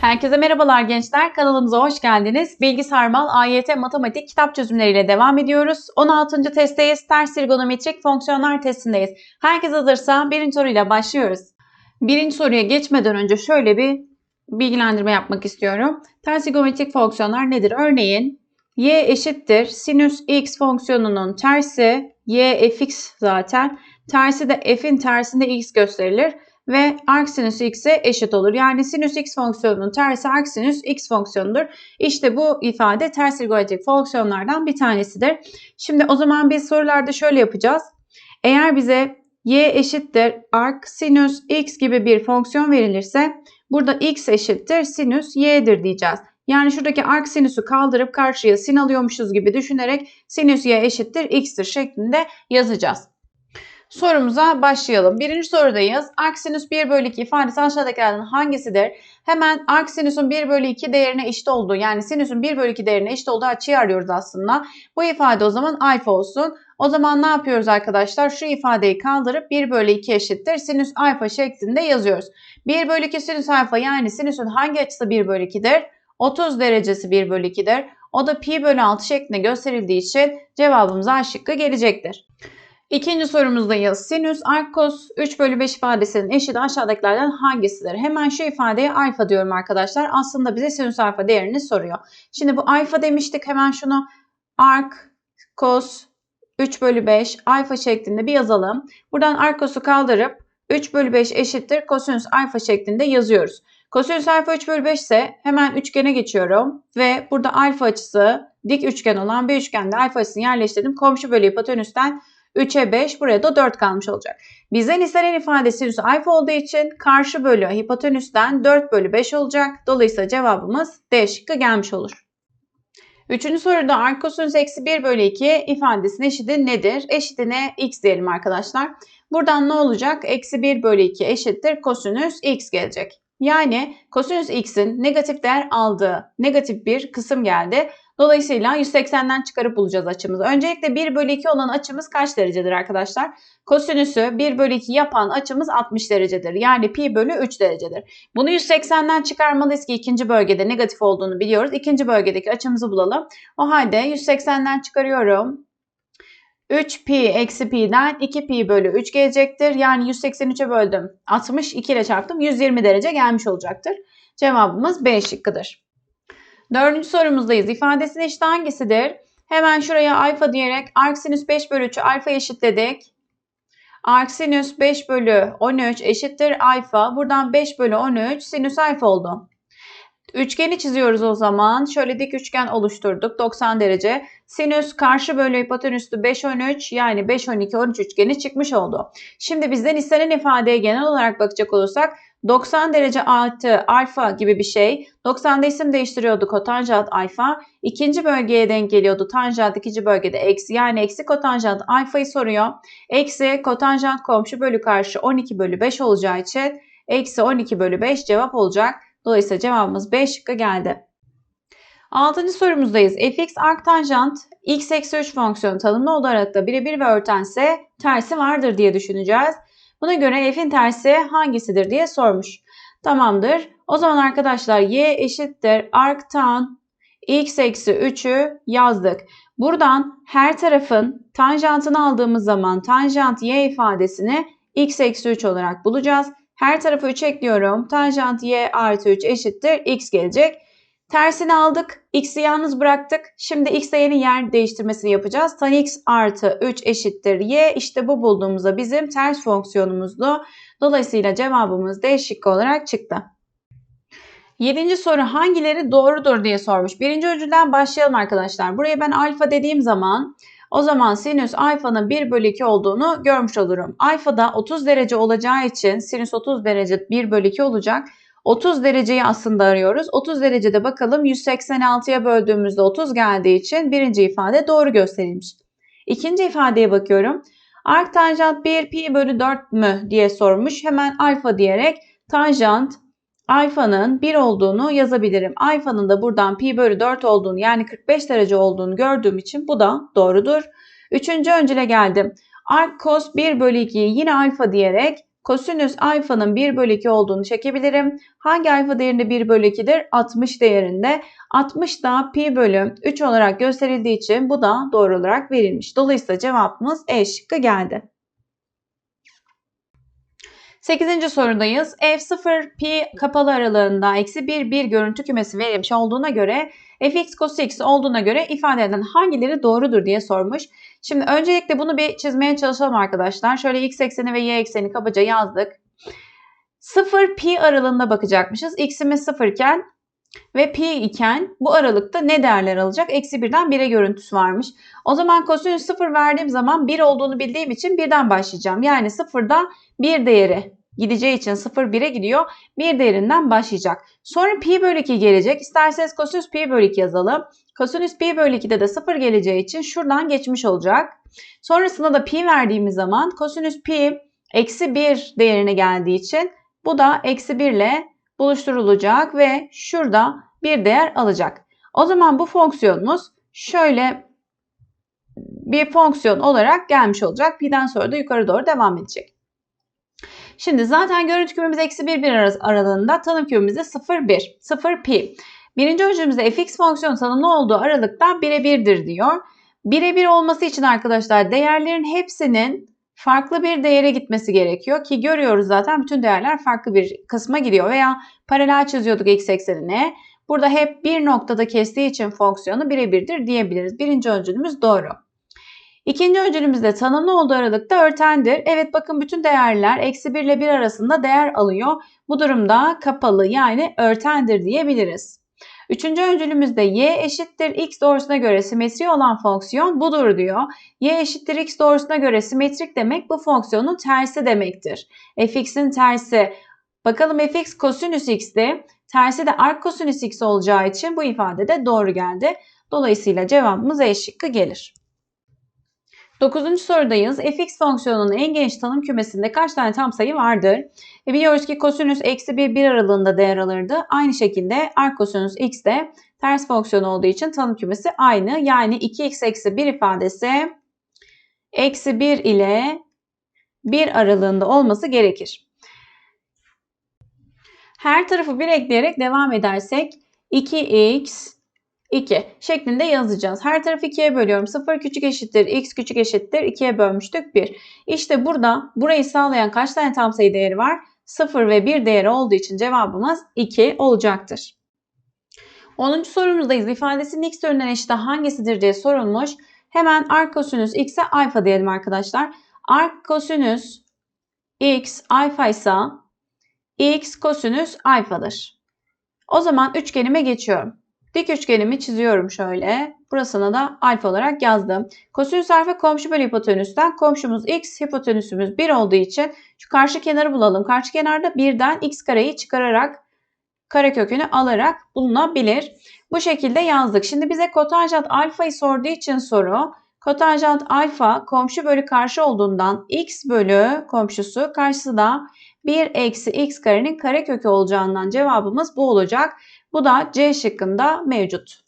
Herkese merhabalar gençler. Kanalımıza hoş geldiniz. Bilgi Sarmal AYT Matematik kitap çözümleriyle devam ediyoruz. 16. testteyiz. Ters trigonometrik fonksiyonlar testindeyiz. Herkes hazırsa birinci soruyla başlıyoruz. Birinci soruya geçmeden önce şöyle bir bilgilendirme yapmak istiyorum. Ters trigonometrik fonksiyonlar nedir? Örneğin y eşittir sinüs x fonksiyonunun tersi y fx zaten. Tersi de f'in tersinde x gösterilir ve arcsinüs x'e eşit olur. Yani sinüs x fonksiyonunun tersi arcsinüs x fonksiyonudur. İşte bu ifade ters trigonometrik fonksiyonlardan bir tanesidir. Şimdi o zaman biz sorularda şöyle yapacağız. Eğer bize y eşittir arcsinüs x gibi bir fonksiyon verilirse burada x eşittir sinüs y'dir diyeceğiz. Yani şuradaki arcsinüsü kaldırıp karşıya sin alıyormuşuz gibi düşünerek sinüs y eşittir x'tir şeklinde yazacağız. Sorumuza başlayalım. Birinci sorudayız. Arcsinüs 1 bölü 2 ifadesi aşağıdakilerden hangisidir? Hemen arcsinüsün 1 bölü 2 değerine eşit olduğu yani sinüsün 1 bölü 2 değerine eşit olduğu açıyı arıyoruz aslında. Bu ifade o zaman alfa olsun. O zaman ne yapıyoruz arkadaşlar? Şu ifadeyi kaldırıp 1 bölü 2 eşittir. Sinüs alfa şeklinde yazıyoruz. 1 bölü 2 sinüs alfa yani sinüsün hangi açısı 1 bölü 2'dir? 30 derecesi 1 bölü 2'dir. O da pi bölü 6 şeklinde gösterildiği için cevabımız A şıkkı gelecektir. İkinci sorumuzdayız. Sinüs arc cos 3 bölü 5 ifadesinin eşiti aşağıdakilerden hangisidir? Hemen şu ifadeye alfa diyorum arkadaşlar. Aslında bize sinüs alfa değerini soruyor. Şimdi bu alfa demiştik. Hemen şunu arc cos 3 bölü 5 alfa şeklinde bir yazalım. Buradan arc cos'u kaldırıp 3 bölü 5 eşittir kosinüs alfa şeklinde yazıyoruz. Kosinüs alfa 3 bölü 5 ise hemen üçgene geçiyorum. Ve burada alfa açısı dik üçgen olan bir üçgende alfa açısını yerleştirdim. Komşu bölü hipotenüsten 3'e 5 buraya da 4 kalmış olacak. Bizden istenen ifade sinüs alfa olduğu için karşı bölü hipotenüsten 4 bölü 5 olacak. Dolayısıyla cevabımız D şıkkı gelmiş olur. Üçüncü soruda arkosinüs eksi 1 bölü 2 ifadesinin eşiti nedir? Eşitine x diyelim arkadaşlar. Buradan ne olacak? Eksi 1 bölü 2 eşittir kosinüs x gelecek. Yani kosinüs x'in negatif değer aldığı negatif bir kısım geldi. Dolayısıyla 180'den çıkarıp bulacağız açımızı. Öncelikle 1 bölü 2 olan açımız kaç derecedir arkadaşlar? Kosinüsü 1 bölü 2 yapan açımız 60 derecedir. Yani pi bölü 3 derecedir. Bunu 180'den çıkarmalıyız ki ikinci bölgede negatif olduğunu biliyoruz. İkinci bölgedeki açımızı bulalım. O halde 180'den çıkarıyorum. 3 pi eksi pi'den 2 pi bölü 3 gelecektir. Yani 183'e böldüm. 60 2 ile çarptım. 120 derece gelmiş olacaktır. Cevabımız B şıkkıdır. Dördüncü sorumuzdayız. İfadesinin eşit hangisidir? Hemen şuraya alfa diyerek arcsinüs 5 bölü 3'ü alfa eşitledik. Arcsinüs 5 bölü 13 eşittir alfa. Buradan 5 bölü 13 sinüs alfa oldu. Üçgeni çiziyoruz o zaman. Şöyle dik üçgen oluşturduk. 90 derece. Sinüs karşı bölü hipotenüsü 5 13 yani 5 12 13 üçgeni çıkmış oldu. Şimdi bizden istenen ifadeye genel olarak bakacak olursak 90 derece artı alfa gibi bir şey. 90'da isim değiştiriyordu kotanjant alfa. İkinci bölgeye denk geliyordu tanjant ikinci bölgede eksi yani eksi kotanjant alfayı soruyor. Eksi kotanjant komşu bölü karşı 12 bölü 5 olacağı için eksi 12 bölü 5 cevap olacak. Dolayısıyla cevabımız B şıkkı geldi. Altıncı sorumuzdayız. fx arctanjant x eksi 3 fonksiyonu tanımlı olarak da birebir ve örtense tersi vardır diye düşüneceğiz. Buna göre f'in tersi hangisidir diye sormuş. Tamamdır. O zaman arkadaşlar y eşittir arctan x eksi 3'ü yazdık. Buradan her tarafın tanjantını aldığımız zaman tanjant y ifadesini x eksi 3 olarak bulacağız. Her tarafı 3 ekliyorum. Tanjant y artı 3 eşittir x gelecek. Tersini aldık. X'i yalnız bıraktık. Şimdi x değerinin yer değiştirmesini yapacağız. Tan x artı 3 eşittir y. İşte bu bulduğumuzda bizim ters fonksiyonumuzdu. Dolayısıyla cevabımız D şıkkı olarak çıktı. Yedinci soru hangileri doğrudur diye sormuş. Birinci öncüden başlayalım arkadaşlar. Buraya ben alfa dediğim zaman o zaman sinüs alfanın 1 bölü 2 olduğunu görmüş olurum. Alfada 30 derece olacağı için sinüs 30 derece 1 bölü 2 olacak. 30 dereceyi aslında arıyoruz. 30 derecede bakalım 186'ya böldüğümüzde 30 geldiği için birinci ifade doğru gösterilmiş. İkinci ifadeye bakıyorum. Arc tanjant 1 pi bölü 4 mü diye sormuş. Hemen alfa diyerek tanjant alfanın 1 olduğunu yazabilirim. Alfanın da buradan pi bölü 4 olduğunu yani 45 derece olduğunu gördüğüm için bu da doğrudur. Üçüncü öncüle geldim. Arc cos 1 bölü 2'yi yine alfa diyerek kosinüs alfanın 1 bölü 2 olduğunu çekebilirim. Hangi alfa değerinde 1 bölü 2'dir? 60 değerinde. 60 da pi bölü 3 olarak gösterildiği için bu da doğru olarak verilmiş. Dolayısıyla cevabımız E şıkkı geldi. 8. sorudayız. F0 pi kapalı aralığında eksi 1 1 görüntü kümesi verilmiş olduğuna göre fx cos x olduğuna göre ifade eden hangileri doğrudur diye sormuş. Şimdi öncelikle bunu bir çizmeye çalışalım arkadaşlar. Şöyle x ekseni ve y ekseni kabaca yazdık. 0 pi aralığında bakacakmışız. x'imiz 0 iken ve pi iken bu aralıkta ne değerler alacak? Eksi 1'den 1'e görüntüsü varmış. O zaman kosinüs 0 verdiğim zaman 1 olduğunu bildiğim için 1'den başlayacağım. Yani 0'da 1 değeri gideceği için 0 1'e gidiyor. 1 değerinden başlayacak. Sonra pi bölü 2 gelecek. İsterseniz kosinüs pi bölü 2 yazalım. Kosinüs pi bölü 2'de de 0 geleceği için şuradan geçmiş olacak. Sonrasında da pi verdiğimiz zaman kosinüs pi eksi 1 değerine geldiği için bu da eksi 1 ile buluşturulacak ve şurada bir değer alacak. O zaman bu fonksiyonumuz şöyle bir fonksiyon olarak gelmiş olacak. Pi'den sonra da yukarı doğru devam edecek. Şimdi zaten görüntü kümemiz eksi 1 1 aralığında tanım kümemizde 0 1 0 pi. Birinci ölçümüzde fx fonksiyonu tanımlı olduğu aralıkta 1'e 1'dir diyor. 1'e 1 olması için arkadaşlar değerlerin hepsinin farklı bir değere gitmesi gerekiyor ki görüyoruz zaten bütün değerler farklı bir kısma gidiyor veya paralel çiziyorduk x eksenine. Burada hep bir noktada kestiği için fonksiyonu 1'e 1'dir diyebiliriz. Birinci öncülümüz doğru. İkinci öncülümüzde tanımlı olduğu aralıkta örtendir. Evet bakın bütün değerler eksi 1 ile 1 arasında değer alıyor. Bu durumda kapalı yani örtendir diyebiliriz. Üçüncü öncülümüzde y eşittir x doğrusuna göre simetri olan fonksiyon budur diyor. y eşittir x doğrusuna göre simetrik demek bu fonksiyonun tersi demektir. fx'in tersi. Bakalım fx kosinüs x'ti. Tersi de arc kosinüs x olacağı için bu ifade de doğru geldi. Dolayısıyla cevabımız E şıkkı gelir. Dokuzuncu sorudayız. fx fonksiyonunun en geniş tanım kümesinde kaç tane tam sayı vardır? E biliyoruz ki kosinüs eksi 1 1 aralığında değer alırdı. Aynı şekilde arc kosinüs x de ters fonksiyon olduğu için tanım kümesi aynı. Yani 2x eksi 1 ifadesi eksi 1 ile 1 aralığında olması gerekir. Her tarafı 1 ekleyerek devam edersek 2x 2 şeklinde yazacağız. Her tarafı 2'ye bölüyorum. 0 küçük eşittir, x küçük eşittir. 2'ye bölmüştük 1. İşte burada burayı sağlayan kaç tane tam sayı değeri var? 0 ve 1 değeri olduğu için cevabımız 2 olacaktır. 10. sorumuzdayız. İfadesinin x türünden eşit hangisidir diye sorulmuş. Hemen arc kosinüs x'e alfa diyelim arkadaşlar. Arc kosinüs x alfa ise x kosinüs alfadır. O zaman üçgenime geçiyorum. Dik üçgenimi çiziyorum şöyle. Burasına da alfa olarak yazdım. Kosinüs alfa komşu bölü hipotenüsten. Komşumuz x, hipotenüsümüz 1 olduğu için şu karşı kenarı bulalım. Karşı kenarda 1'den x kareyi çıkararak karekökünü alarak bulunabilir. Bu şekilde yazdık. Şimdi bize kotanjant alfayı sorduğu için soru kotanjant alfa komşu bölü karşı olduğundan x bölü komşusu karşısı da 1 eksi x karenin karekökü olacağından cevabımız bu olacak. Bu da C şıkkında mevcut.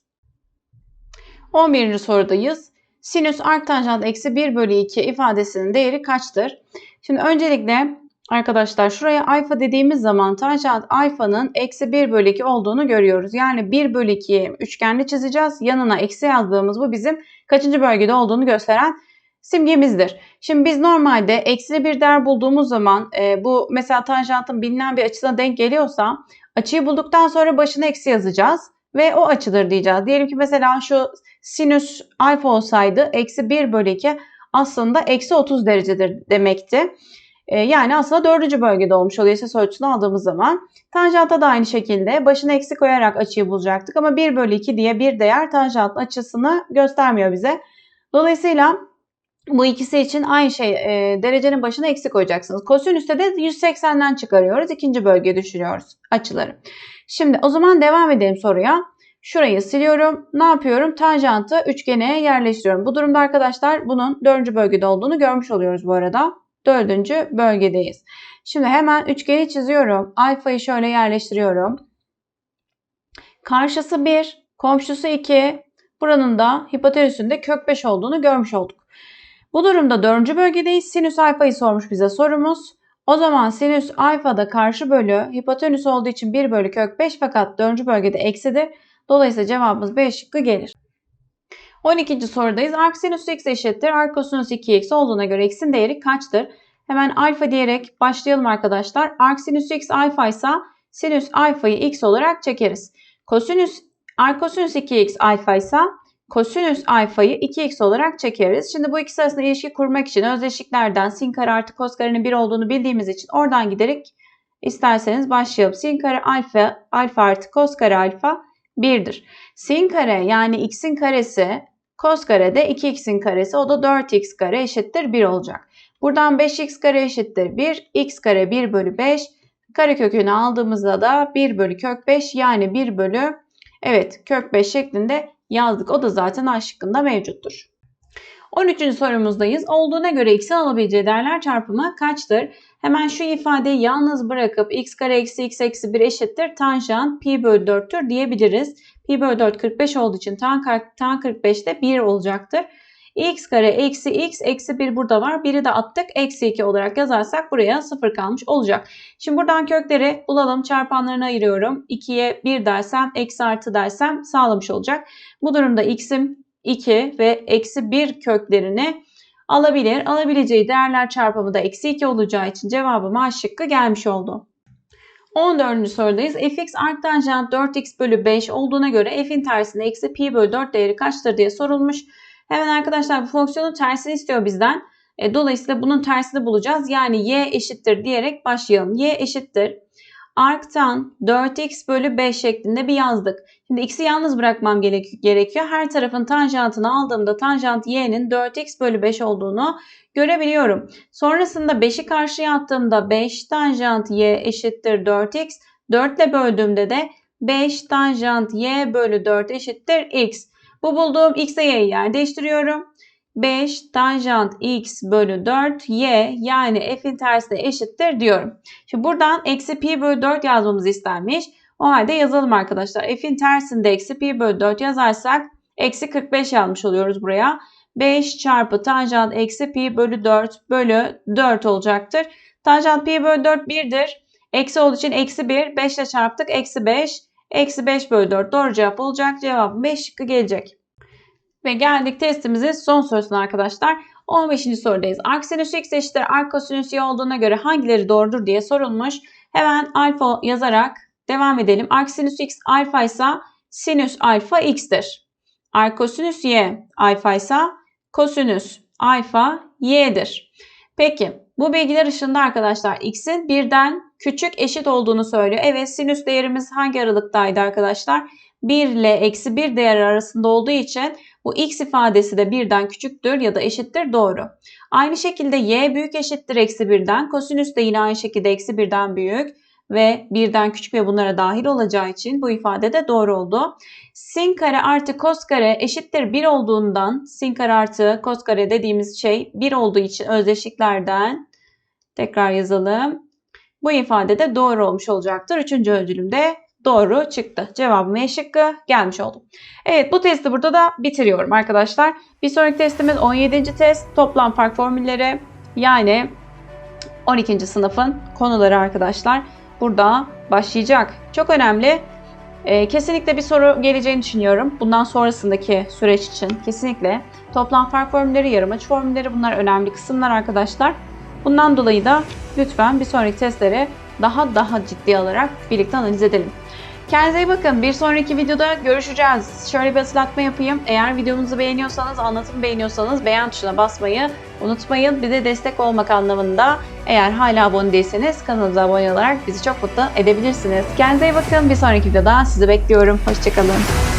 11. sorudayız. Sinüs arktanjant eksi 1 bölü 2 ifadesinin değeri kaçtır? Şimdi öncelikle arkadaşlar şuraya alfa dediğimiz zaman tanjant alfanın eksi 1 bölü 2 olduğunu görüyoruz. Yani 1 bölü 2'yi üçgenli çizeceğiz. Yanına eksi yazdığımız bu bizim kaçıncı bölgede olduğunu gösteren simgemizdir. Şimdi biz normalde eksili bir değer bulduğumuz zaman e, bu mesela tanjantın bilinen bir açısına denk geliyorsa açıyı bulduktan sonra başına eksi yazacağız ve o açıdır diyeceğiz. Diyelim ki mesela şu sinüs alfa olsaydı eksi 1 bölü 2 aslında eksi 30 derecedir demekti. E, yani aslında dördüncü bölgede olmuş oluyor ses ölçüsünü aldığımız zaman. Tanjanta da aynı şekilde başına eksi koyarak açıyı bulacaktık ama 1 bölü 2 diye bir değer tanjantın açısını göstermiyor bize. Dolayısıyla bu ikisi için aynı şey e, derecenin başına eksi koyacaksınız. Kosinüste de 180'den çıkarıyoruz. İkinci bölgeye düşürüyoruz açıları. Şimdi o zaman devam edelim soruya. Şurayı siliyorum. Ne yapıyorum? Tanjantı üçgene yerleştiriyorum. Bu durumda arkadaşlar bunun dördüncü bölgede olduğunu görmüş oluyoruz bu arada. Dördüncü bölgedeyiz. Şimdi hemen üçgeni çiziyorum. Alfayı şöyle yerleştiriyorum. Karşısı 1, komşusu 2. Buranın da hipotenüsünde kök 5 olduğunu görmüş olduk. Bu durumda dördüncü bölgedeyiz. Sinüs alfayı sormuş bize sorumuz. O zaman sinüs alfada karşı bölü hipotenüs olduğu için 1 bölü kök 5 fakat 4. bölgede eksidir. Dolayısıyla cevabımız B şıkkı gelir. 12. sorudayız. Arc sinüs x eşittir. Arc kosinüs 2x olduğuna göre x'in değeri kaçtır? Hemen alfa diyerek başlayalım arkadaşlar. Arc sinüs x alfa ise sinüs alfayı x olarak çekeriz. Kosinüs arc kosinüs 2x alfa ise kosinüs alfayı 2x olarak çekeriz. Şimdi bu ikisi arasında ilişki kurmak için özdeşliklerden sin kare artı kos karenin 1 olduğunu bildiğimiz için oradan giderek isterseniz başlayalım. Sin kare alfa, alfa artı kos kare alfa 1'dir. Sin kare yani x'in karesi cos kare de 2x'in karesi o da 4x kare eşittir 1 olacak. Buradan 5x kare eşittir 1, x kare 1 bölü 5. Kare kökünü aldığımızda da 1 bölü kök 5 yani 1 bölü evet kök 5 şeklinde yazdık. O da zaten A şıkkında mevcuttur. 13. sorumuzdayız. Olduğuna göre x'in alabileceği değerler çarpımı kaçtır? Hemen şu ifadeyi yalnız bırakıp x kare eksi x eksi 1 eşittir tanjant pi bölü 4'tür diyebiliriz. Pi bölü 4 45 olduğu için tan, tan 45 de 1 olacaktır. X kare eksi x eksi 1 burada var. 1'i de attık. Eksi 2 olarak yazarsak buraya 0 kalmış olacak. Şimdi buradan kökleri bulalım. Çarpanlarını ayırıyorum. 2'ye 1 dersem eksi artı dersem sağlamış olacak. Bu durumda x'im 2 ve eksi 1 köklerini alabilir. Alabileceği değerler çarpımı da eksi 2 olacağı için cevabım A şıkkı gelmiş oldu. 14. sorudayız. fx arctanjant 4x bölü 5 olduğuna göre f'in tersinde eksi pi bölü 4 değeri kaçtır diye sorulmuş. Hemen arkadaşlar bu fonksiyonun tersini istiyor bizden. E, dolayısıyla bunun tersini bulacağız. Yani y eşittir diyerek başlayalım. y eşittir. Arctan 4x bölü 5 şeklinde bir yazdık. Şimdi x'i yalnız bırakmam gerekiyor. Her tarafın tanjantını aldığımda tanjant y'nin 4x bölü 5 olduğunu görebiliyorum. Sonrasında 5'i karşıya attığımda 5 tanjant y eşittir 4x. 4 ile böldüğümde de 5 tanjant y bölü 4 eşittir x. Bu bulduğum x'e y'yi yer değiştiriyorum. 5 tanjant x bölü 4 y yani f'in tersine eşittir diyorum. Şimdi buradan eksi pi bölü 4 yazmamız istenmiş. O halde yazalım arkadaşlar. f'in tersinde eksi pi bölü 4 yazarsak eksi 45 yazmış oluyoruz buraya. 5 çarpı tanjant eksi pi bölü 4 bölü 4 olacaktır. Tanjant pi bölü 4 1'dir. Eksi olduğu için eksi 1. 5 ile çarptık. Eksi 5. Eksi 5 bölü 4 doğru cevap olacak. Cevabım 5 şıkkı gelecek. Ve geldik testimizin son sorusuna arkadaşlar. 15. sorudayız. Arc sinüs x eşittir arc kosinüs y olduğuna göre hangileri doğrudur diye sorulmuş. Hemen alfa yazarak devam edelim. Arc sinüs x alfa ise sinüs alfa x'tir. Arc kosinüs y alfa ise kosinüs alfa y'dir. Peki bu bilgiler ışığında arkadaşlar x'in birden küçük eşit olduğunu söylüyor. Evet sinüs değerimiz hangi aralıktaydı arkadaşlar? 1 ile eksi 1 değer arasında olduğu için bu x ifadesi de birden küçüktür ya da eşittir doğru. Aynı şekilde y büyük eşittir eksi 1'den. Kosinüs de yine aynı şekilde eksi 1'den büyük ve birden küçük ve bunlara dahil olacağı için bu ifade de doğru oldu. Sin kare artı kos kare eşittir 1 olduğundan sin kare artı kos kare dediğimiz şey 1 olduğu için özdeşliklerden tekrar yazalım. Bu ifade de doğru olmuş olacaktır. Üçüncü ödülümde doğru çıktı. Cevabım E şıkkı gelmiş oldu. Evet bu testi burada da bitiriyorum arkadaşlar. Bir sonraki testimiz 17. test toplam fark formülleri yani 12. sınıfın konuları arkadaşlar. Burada başlayacak. Çok önemli. Ee, kesinlikle bir soru geleceğini düşünüyorum. Bundan sonrasındaki süreç için kesinlikle toplam fark formülleri, yarım açı formülleri bunlar önemli kısımlar arkadaşlar. Bundan dolayı da lütfen bir sonraki testleri daha daha ciddi alarak birlikte analiz edelim. Kendinize iyi bakın. Bir sonraki videoda görüşeceğiz. Şöyle bir hatırlatma yapayım. Eğer videomuzu beğeniyorsanız, anlatımı beğeniyorsanız beğen tuşuna basmayı unutmayın. Bize destek olmak anlamında eğer hala abone değilseniz kanalımıza abone olarak bizi çok mutlu edebilirsiniz. Kendinize iyi bakın. Bir sonraki videoda sizi bekliyorum. Hoşçakalın.